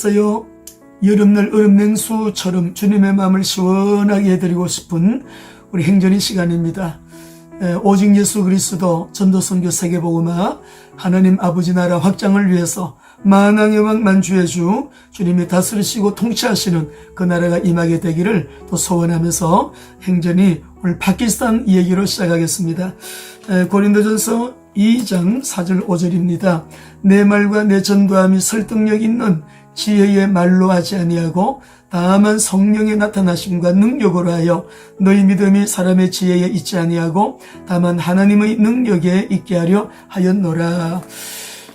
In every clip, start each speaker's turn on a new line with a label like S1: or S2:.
S1: 안녕하세요. 여름날 얼음냉수처럼 주님의 마음을 시원하게 해드리고 싶은 우리 행전의 시간입니다. 에, 오직 예수 그리스도 전도선교 세계복음화 하나님 아버지 나라 확장을 위해서 만왕의 왕 만주의 주 주님이 다스리시고 통치하시는 그 나라가 임하게 되기를 또 소원하면서 행전이 오늘 파키스탄 이야기로 시작하겠습니다. 에, 고린도전서 2장 4절 5절입니다. 내 말과 내 전도함이 설득력 있는 지혜의 말로 하지 아니하고 다만 성령의 나타나심과 능력으로 하여 너희 믿음이 사람의 지혜에 있지 아니하고 다만 하나님의 능력에 있게 하려 하였노라.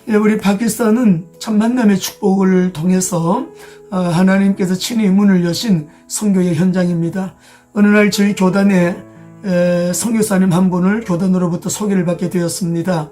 S1: 예, 우리 파키스탄은 첫 만남의 축복을 통해서 어, 하나님께서 친히 문을 여신 선교의 현장입니다. 어느 날 저희 교단에 에, 선교사님 한 분을 교단으로부터 소개를 받게 되었습니다.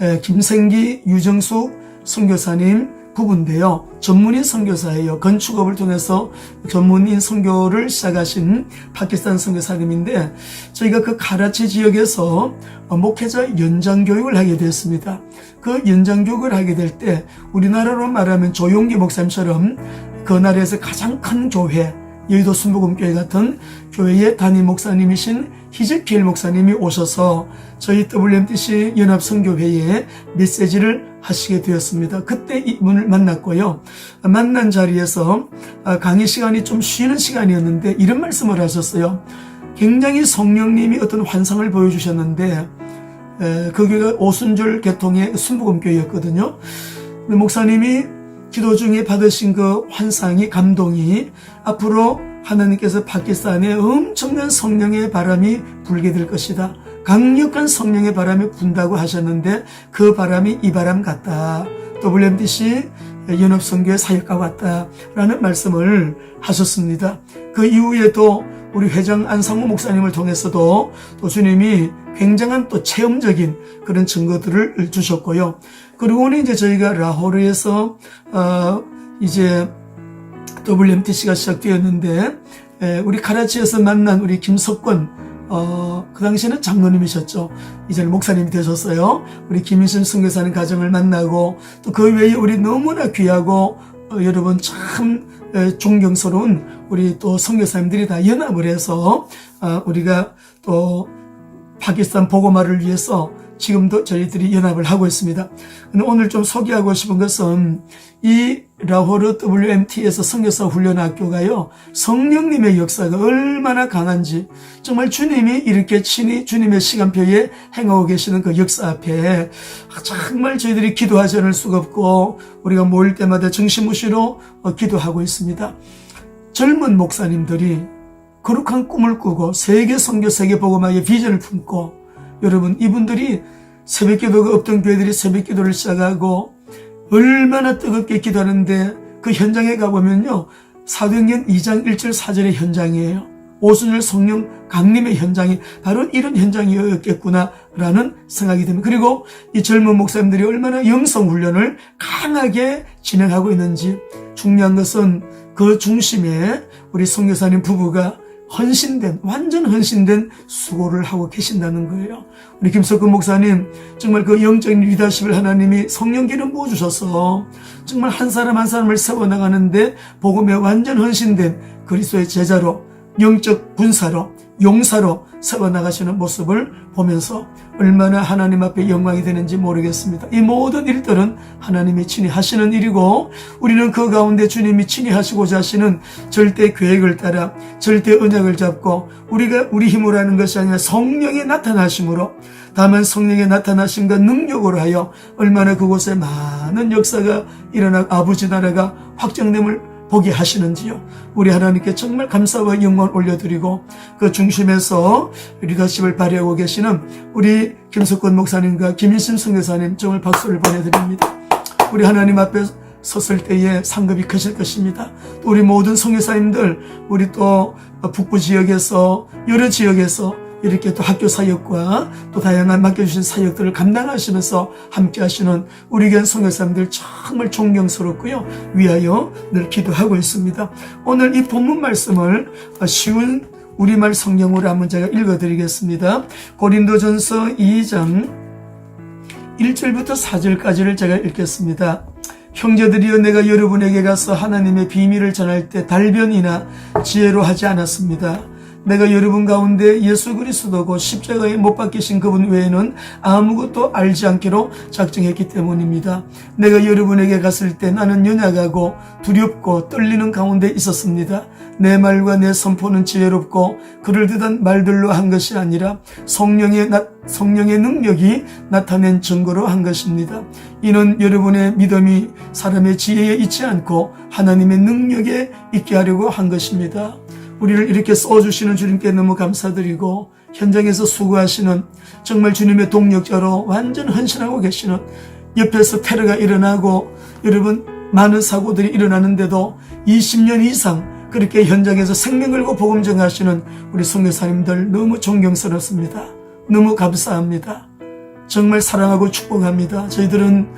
S1: 에, 김생기, 유정숙 선교사님 부부인데요. 전문인 선교사예요. 건축업을 통해서 전문인 선교를 시작하신 파키스탄 선교사님인데 저희가 그 카라치 지역에서 어, 목회자 연장 교육을 하게 됐습니다. 그 연장 교육을 하게 될 때 우리나라로 말하면 조용기 목사님처럼 그 나라에서 가장 큰 교회 여의도 순복음교회 같은 교회의 담임 목사님이신 히즈키엘 목사님이 오셔서 저희 WMTC 연합선교회에 메시지를 하시게 되었습니다. 그때 이분을 만났고요. 만난 자리에서 아, 강의 시간이 좀 쉬는 시간이었는데 이런 말씀을 하셨어요. 굉장히 성령님이 어떤 환상을 보여주셨는데 에, 그 교회가 오순절 개통의 순복음교회였거든요. 목사님이 기도 중에 받으신 그 환상이 감동이 앞으로 하나님께서 파키스탄에 엄청난 성령의 바람이 불게 될 것이다. 강력한 성령의 바람이 분다고 하셨는데 그 바람이 이 바람 같다. WMDC 연합선교의 사역과 같다라는 말씀을 하셨습니다. 그 이후에도 우리 회장 안상호 목사님을 통해서도 또 주님이 굉장한 또 체험적인 그런 증거들을 주셨고요. 그리고는 이제 저희가 라호르에서 어 이제 WMTC가 시작되었는데 에, 우리 카라치에서 만난 우리 김석권 어, 그 당시에는 장로님이셨죠. 이제는 목사님이 되셨어요. 우리 김인순 선교사님 가정을 만나고 또 그 외에 우리 너무나 귀하고 어, 여러분 참 에, 존경스러운 우리 또 선교사님들이 다 연합을 해서 어, 우리가 또 파키스탄 보고마를 위해서 지금도 저희들이 연합을 하고 있습니다. 오늘 좀 소개하고 싶은 것은 이 라호르 WMT에서 성교사 훈련학교가요, 성령님의 역사가 얼마나 강한지, 정말 주님이 이렇게 친히 주님의 시간표에 행하고 계시는 그 역사 앞에 정말 저희들이 기도하지 않을 수가 없고, 우리가 모일 때마다 정신무시로 어, 기도하고 있습니다. 젊은 목사님들이 거룩한 꿈을 꾸고 세계 선교 세계 복음화의 비전을 품고 여러분 이분들이 새벽 기도가 없던 교회들이 새벽 기도를 시작하고 얼마나 뜨겁게 기도하는데 그 현장에 가보면요 사도행전 2장 1절 4절의 현장이에요 오순절 성령 강림의 현장이 바로 이런 현장이었겠구나라는 생각이 듭니다. 그리고 이 젊은 목사님들이 얼마나 영성 훈련을 강하게 진행하고 있는지 중요한 것은 그 중심에 우리 성교사님 부부가 헌신된 완전 헌신된 수고를 하고 계신다는 거예요. 우리 김석근 목사님 정말 그 영적인 리더십을 하나님이 성령 기름 부어 주셔서 정말 한 사람 한 사람을 세워 나가는데 복음에 완전 헌신된 그리스도의 제자로 영적 군사로 용사로 세워 나가시는 모습을 보면서 얼마나 하나님 앞에 영광이 되는지 모르겠습니다. 이 모든 일들은 하나님이 친히 하시는 일이고 우리는 그 가운데 주님이 친히 하시고자 하시는 절대 계획을 따라 절대 언약을 잡고 우리가 우리 힘으로 하는 것이 아니라 성령의 나타나심으로 다만 성령의 나타나심과 능력으로 하여 얼마나 그곳에 많은 역사가 일어나 아버지 나라가 확정됨을 보게 하시는지요. 우리 하나님께 정말 감사와 영광을 올려드리고 그 중심에서 리더십을 발휘하고 계시는 우리 김석권 목사님과 김인심 선교사님 정말 박수를 보내드립니다. 우리 하나님 앞에 섰을 때에 상급이 크실 것입니다. 또 우리 모든 선교사님들, 우리 또 북부 지역에서 여러 지역에서 이렇게 또 학교 사역과 또 다양한 맡겨주신 사역들을 감당하시면서 함께 하시는 우리 교회 성교사님들 정말 존경스럽고요. 위하여 늘 기도하고 있습니다. 오늘 이 본문 말씀을 쉬운 우리말 성경으로 한번 제가 읽어드리겠습니다. 고린도전서 2장 1절부터 4절까지를 제가 읽겠습니다. 형제들이여 내가 여러분에게 가서 하나님의 비밀을 전할 때 달변이나 지혜로 하지 않았습니다. 내가 여러분 가운데 예수 그리스도 고 십자가에 못 박히신 그분 외에는 아무것도 알지 않기로 작정했기 때문입니다. 내가 여러분에게 갔을 때 나는 연약하고 두렵고 떨리는 가운데 있었습니다. 내 말과 내 선포는 지혜롭고 그럴듯한 말들로 한 것이 아니라 성령의 나, 성령의 능력이 나타낸 증거로 한 것입니다. 이는 여러분의 믿음이 사람의 지혜에 있지 않고 하나님의 능력에 있게 하려고 한 것입니다. 우리를 이렇게 써주시는 주님께 너무 감사드리고 현장에서 수고하시는 정말 주님의 동력자로 완전 헌신하고 계시는 옆에서 테러가 일어나고 여러분 많은 사고들이 일어나는데도 20년 이상 그렇게 현장에서 생명 걸고 복음 전하시는 우리 선교사님들 너무 존경스럽습니다. 너무 감사합니다. 정말 사랑하고 축복합니다. 저희들은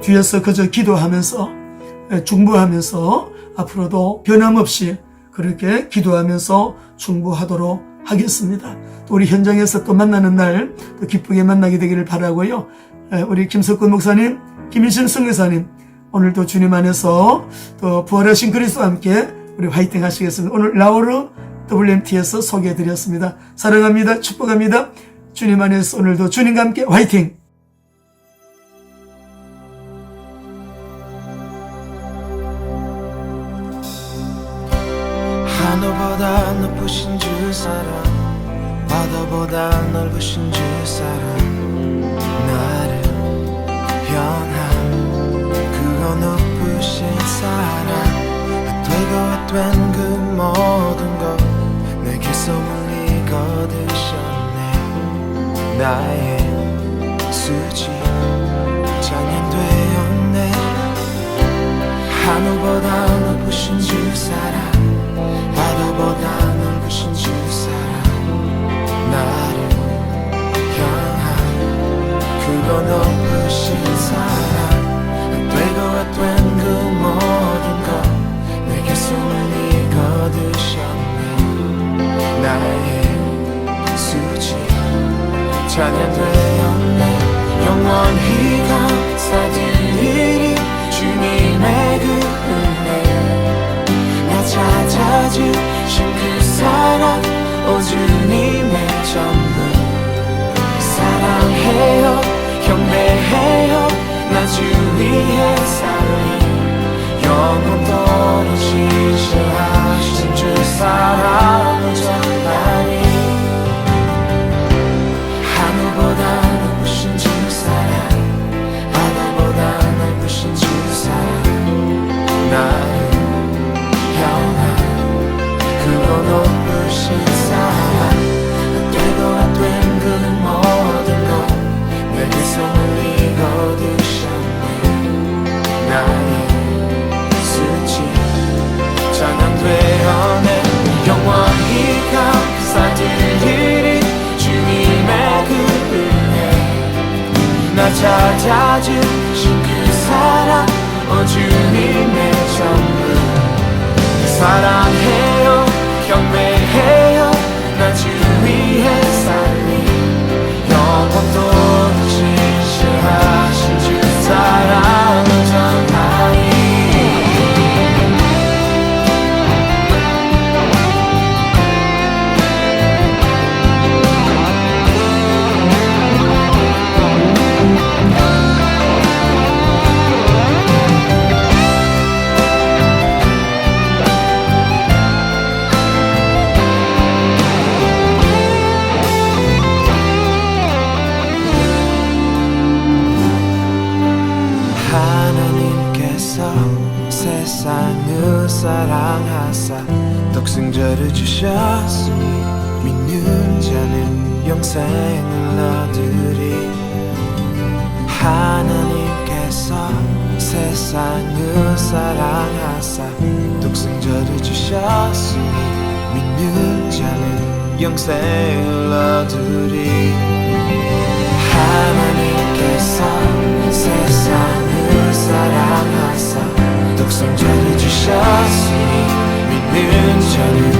S1: 뒤에서 그저 기도하면서 중보하면서 앞으로도 변함없이 그렇게 기도하면서 중보하도록 하겠습니다. 또 우리 현장에서 또 만나는 날 또 기쁘게 만나게 되기를 바라고요. 우리 김석근 목사님, 김일신 성교사님 오늘도 주님 안에서 또 부활하신 그리스도와 함께 우리 화이팅 하시겠습니다. 오늘 라오르 WMT에서 소개해 드렸습니다. 사랑합니다. 축복합니다. 주님 안에서 오늘도 주님과 함께 화이팅!
S2: 높으신 주 사랑 바다보다 넓으신 주 사랑 나를 변한 그거 높으신 사랑 되고 된 그 모든 것 내게서 멀리 거두셨네. 나의 수지 잔인 되었네. 하늘보다 높으신 주 사랑 영 나 찾아주신 그 사랑 오 주님의 전부. 사랑해요 경배해요 나 주 위에 살리 영원토록 영생을 얻으리 하나님께서 세상을 사랑하사 독생자를 주셨으니 믿는 자는 영생을 얻으리 하나님께서 세상을 사랑하사 독생자를 주셨으니 믿는 자는